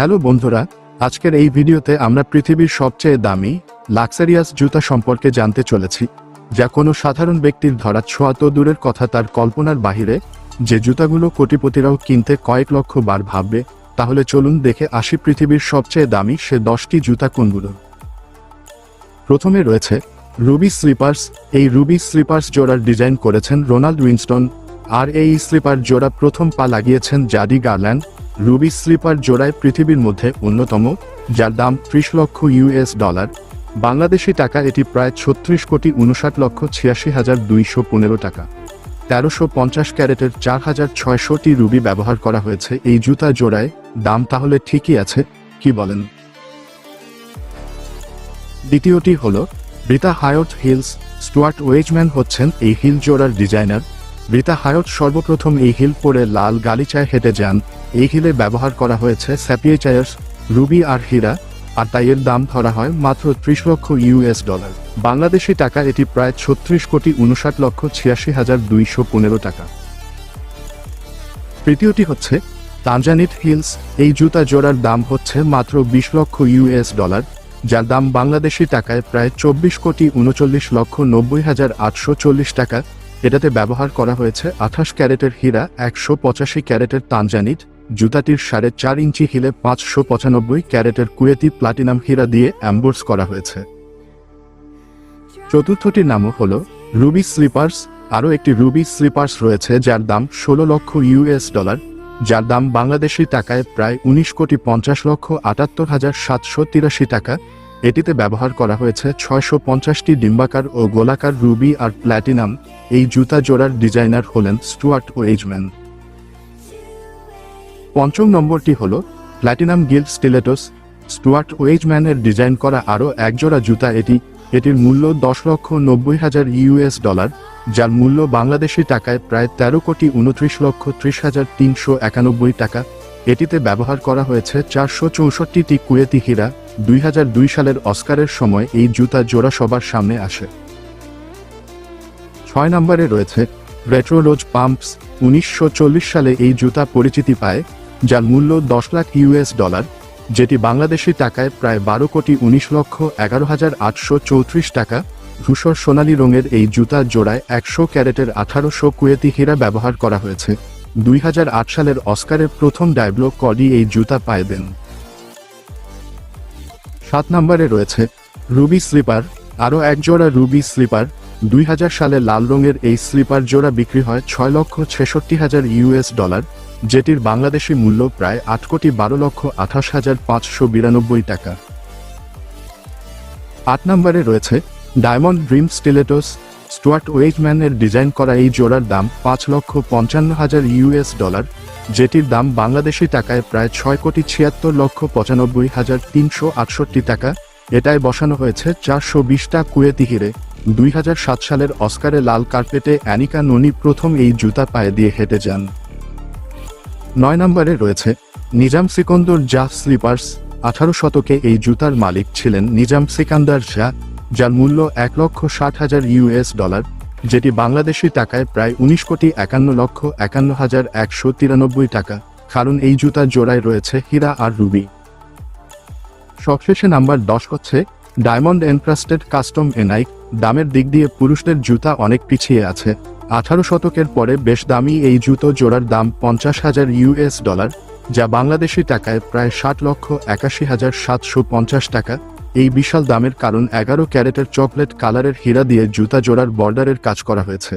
Hello বন্ধুরা, আজকের এই ভিডিওতে আমরা পৃথিবীর সবচেয়ে দামি লাক্সারিয়াস জুতা সম্পর্কে জানতে চলেছি, যা কোনো সাধারণ ব্যক্তির ধরা ছোঁয়া তো দূরের কথা তার কল্পনার বাহিরে, যে জুতাগুলো কোটিপতিরাও কিনতে কয়েক লক্ষ বার ভাববে, তাহলে চলুন দেখে আসি পৃথিবীর সবচেয়ে দামি সে দশটি জুতা কোনগুলো। প্রথমে রয়েছে রুবি স্লিপার্স এই রুবি স্লিপার্স জোড়ার ডিজাইন করেছেন রোনাল্ড উইনস্টন, আর এই স্লিপার জোড়া প্রথম পা লাগিয়েছেন জাডি গার্ল্যান্ড রুবি স্লিপার জোড়ায় পৃথিবীর মধ্যে অন্যতম, যার দাম ত্রিশ লক্ষ ইউএস ডলার। বাংলাদেশি টাকা এটি প্রায় ছত্রিশ কোটি উনষাট লক্ষ ছিয়াশি হাজার দুইশো পনেরো টাকা। তেরোশো পঞ্চাশ ক্যারেটের চার হাজার ছয়শটি রুবি ব্যবহার করা হয়েছে এই জুতা জোড়ায়, দাম তাহলে ঠিকই আছে, কি বলেন? দ্বিতীয়টি হল Rita Hayworth heels, Stuart Weitzman হচ্ছেন এই হিল জোড়ার ডিজাইনার। রিতা হায়ট সর্বপ্রথম এই হিল পরে লাল গালিচায় হেঁটে যান এই হিলে ব্যবহার করা হয়েছে স্যাপিয়েচায়ার্স রুবি আর হীরা, আর তাই এর দাম ধরা হয় মাত্র ত্রিশ লক্ষ ইউএস ডলার। বাংলাদেশি টাকা এটি প্রায় ছত্রিশ কোটি উনষাট লক্ষ ছিয়াশি হাজার দুইশো পনেরো টাকা। তৃতীয়টি হচ্ছে তানজানিট হিলস, এই জুতা জোড়ার দাম হচ্ছে মাত্র বিশ লক্ষ ইউএস ডলার, যার দাম বাংলাদেশি টাকায় প্রায় চব্বিশ কোটি উনচল্লিশ লক্ষ নব্বই হাজার আটশো চল্লিশ টাকা। এটাতে ব্যবহার করা হয়েছে আঠাশ ক্যারেটের হীরা, একশো পঁচাশি ক্যারেটের তানজানিট জুতাটির সাড়ে চার ইঞ্চি হিলে পাঁচশো পঁচানব্বই ক্যারেটের কুয়েতি প্লাটিনাম হীরা দিয়ে অ্যাম্বোর্স করা হয়েছে। চতুর্থটির নামও হল রুবি স্লিপার্স। আরও একটি রুবি স্লিপার্স রয়েছে যার দাম ষোলো লক্ষ ইউএস ডলার, যার দাম বাংলাদেশি টাকায় প্রায় উনিশ কোটি পঞ্চাশ লক্ষ আটাত্তর হাজার সাতশো তিরাশি টাকা। এটিতে ব্যবহার করা হয়েছে ছয়শো পঞ্চাশটি ডিম্বাকার ও গোলাকার রুবি আর প্ল্যাটিনাম এই জুতা জোড়ার ডিজাইনার হলেন স্টুয়ার্ট ও এইজম্যান পঞ্চম নম্বরটি হল প্ল্যাটিনাম গিল্ড স্টিলেটস স্টুয়ার্ট ওয়েজম্যানের ডিজাইন করা আরও একজোড়া জুতা। এটি, এটির মূল্য দশ লক্ষ নব্বই হাজার ইউএস ডলার যার মূল্য বাংলাদেশি টাকায় প্রায় তেরো কোটি উনত্রিশ লক্ষ ত্রিশ হাজার তিনশো একানব্বই টাকা। এটিতে ব্যবহার করা হয়েছে চারশো চৌষট্টিটি কুয়েতি হীরা। দুই হাজার দুই সালের অস্কারের সময় এই জুতা জোড়া সবার সামনে আসে। ছয় নম্বরে রয়েছে রেট্রোলোজ পাম্পস উনিশশো চল্লিশ সালে এই জুতা পরিচিতি পায় যার মূল্য দশ লাখ ইউএস ডলার, যেটি বাংলাদেশি টাকায় প্রায় বারো কোটি উনিশ লক্ষ এগারো হাজার আটশো চৌত্রিশ টাকা, ধূসর সোনালী রঙের এই জুতা জোড়ায় একশো ক্যারেটের আঠারোশো কুয়েতি হীরা ব্যবহার করা হয়েছে। দুই হাজার আট সালের অস্কারের প্রথম ডায়ব্লো কডি এই জুতা পায় দেন। সাত নম্বরে রয়েছে রুবি স্লিপার, আরও এক জোড়া রুবি স্লিপার, দুই হাজার সালে লাল রঙের এই স্লিপার জোড়া বিক্রি হয় ছয় লক্ষ ছেষট্টি হাজার ইউএস ডলার যেটির বাংলাদেশি মূল্য প্রায় আট কোটি বারো লক্ষ আঠাশ হাজার পাঁচশো বিরানব্বই টাকা। আট নম্বরে রয়েছে ডায়মন্ড ড্রিম স্টিলেটোস, স্টুয়ার্ট ওয়েজম্যানের ডিজাইন করা এই জোড়ার দাম পাঁচ লক্ষ পঞ্চান্ন হাজার ইউএস ডলার, যেটির দাম বাংলাদেশি টাকায় প্রায় ছয় কোটি ছিয়াত্তর লক্ষ পঁচানব্বই হাজার তিনশো আটষট্টি টাকা। এটায় বসানো হয়েছে চারশো বিশটা কুয়েতি হিরে দুই সালের অস্কারে লাল কার্পেটে অ্যানিকা ননি প্রথম এই জুতা পায়ে দিয়ে হেঁটে যান। নয় নম্বরে রয়েছে, নিজাম সিকন্দর জাহ স্লিপার্স আঠারো শতকে এই জুতার মালিক ছিলেন নিজাম সিকান্দার শাহ, যার মূল্য এক লক্ষ ষাট হাজার ইউএস ডলার, যেটি বাংলাদেশি টাকায় প্রায় উনিশ কোটি একান্ন লক্ষ একান্ন হাজার একশো তিরানব্বই টাকা, কারণ এই জুতার জোড়ায় রয়েছে হীরা আর রুবি। সবশেষে নাম্বার দশ হচ্ছে, ডায়মন্ড এনক্রাস্টেড কাস্টম এনাইক দামের দিক দিয়ে পুরুষদের জুতা অনেক পিছিয়ে আছে আঠারো শতকের পরে বেশ দামি এই জুতো জোড়ার দাম পঞ্চাশ হাজার ইউএস ডলার, যা বাংলাদেশি টাকায় প্রায় ষাট লক্ষ একাশি হাজার সাতশো পঞ্চাশ টাকা। এই বিশাল দামের কারণ এগারো ক্যারেটের চকলেট কালারের হীরা দিয়ে জুতা জোড়ার বর্ডারের কাজ করা হয়েছে।